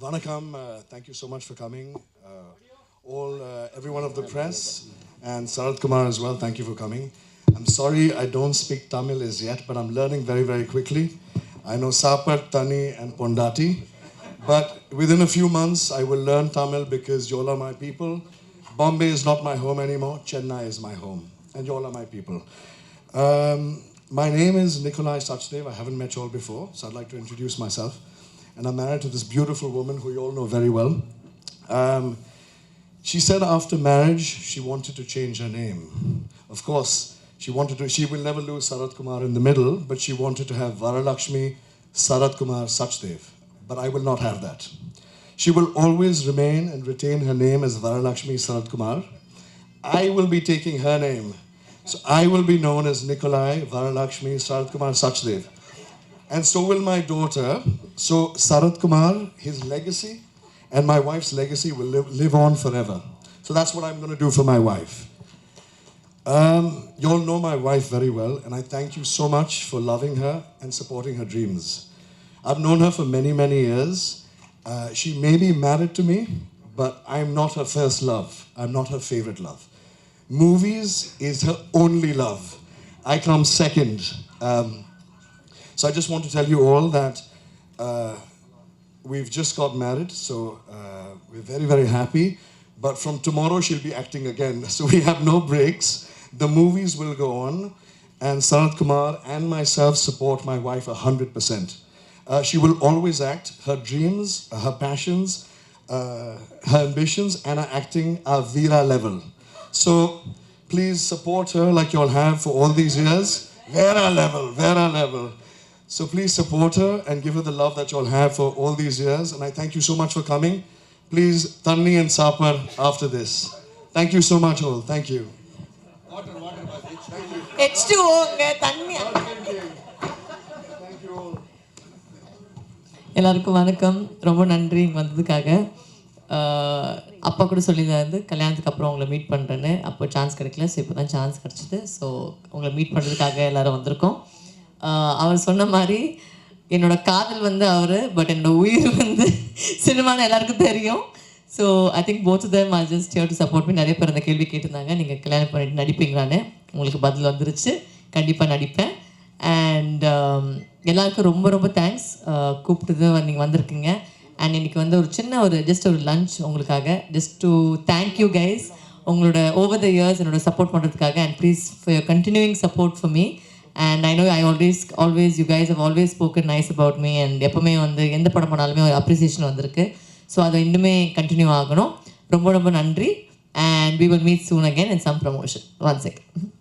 Vanakkam, uh, thank you so much for coming. Uh, all, uh, everyone of the press and Sarat Kumar as well, thank you for coming. I'm sorry I don't speak Tamil as yet, but I'm learning very, very quickly. I know Sapat, Tani, and Pondati, but within a few months I will learn Tamil because you all are my people. Bombay is not my home anymore, Chennai is my home, and you all are my people. Um, my name is Nikolai Sachdev. I haven't met you all before, so I'd like to introduce myself. And I'm married to this beautiful woman who you all know very well. Um, she said after marriage she wanted to change her name. Of course, she wanted to, she will never lose Sarat Kumar in the middle, but she wanted to have Varalakshmi Sarat Kumar Sachdev. But I will not have that. She will always remain and retain her name as Varalakshmi Sarat Kumar. I will be taking her name. So I will be known as Nikolai Varalakshmi Sarat Kumar Sachdev. And so will my daughter. So Sarat Kumar, his legacy, and my wife's legacy will live, live on forever. So that's what I'm going to do for my wife. Um, you all know my wife very well, and I thank you so much for loving her and supporting her dreams. I've known her for many, many years. Uh, she may be married to me, but I'm not her first love. I'm not her favorite love. Movies is her only love. I come second. Um, so I just want to tell you all that uh, we've just got married, so uh, we're very, very happy. But from tomorrow, she'll be acting again. So we have no breaks. The movies will go on, and Sanat Kumar and myself support my wife 100%. Uh, she will always act. Her dreams, uh, her passions, uh, her ambitions, and her acting are Vera level. So please support her like you all have for all these years. Vera level, Vera level. So please support her and give her the love that you all have for all these years. And I thank you so much for coming. Please, Tanni and Sapar after this. Thank you so much all. Thank you. Water, water, Thank you. H2O, எல்லாருக்கும் வணக்கம். ரொம்ப நன்றி இங்கே வந்ததுக்காக அப்பா கூட சொல்லியிருந்தாரு கல்யாணத்துக்கு அப்புறம் உங்களை மீட் பண்ணுறேன்னு அப்போ சான்ஸ் கிடைக்கல. ஸோ இப்போ தான் சான்ஸ் கிடச்சிது. ஸோ உங்களை மீட் பண்ணுறதுக்காக எல்லோரும் வந்திருக்கோம். அவர் சொன்ன மாதிரி என்னோட காதல் வந்து அவர் பட் என்னோட உயிர் வந்து சினிமான்னு எல்லாருக்கும் தெரியும். So I think both them are just here to support பண்ணி நிறைய பேர் அந்த கேள்வி கேட்டிருந்தாங்க. நீங்கள் கல்யாணம் பண்ணிட்டு நடிப்பீங்களான்னு. உங்களுக்கு பதில் வந்துருச்சு. கண்டிப்பாக நடிப்பேன். அண்ட் um, எல்லாருக்கும் ரொம்ப ரொம்ப தேங்க்ஸ் uh, கூப்பிட்டது நீங்கள் வந்திருக்கீங்க. அண்ட் இன்னைக்கு வந்து ஒரு சின்ன ஒரு ஜஸ்ட் ஒரு லஞ்ச் உங்களுக்காக. Just to thank you guys உங்களோட ஓவர் த இயர்ஸ் என்னோட சப்போர்ட் பண்ணுறதுக்காக and please for your continuing support for me and I know I always always you guys have always spoken nice about me and எப்போவுமே வந்து எந்த படம் பண்ணாலுமே ஒரு appreciation வந்திருக்கு. ஸோ அது இன்னுமே கண்டினியூ ஆகணும். ரொம்ப ரொம்ப நன்றி. And we will meet soon again in some promotion one second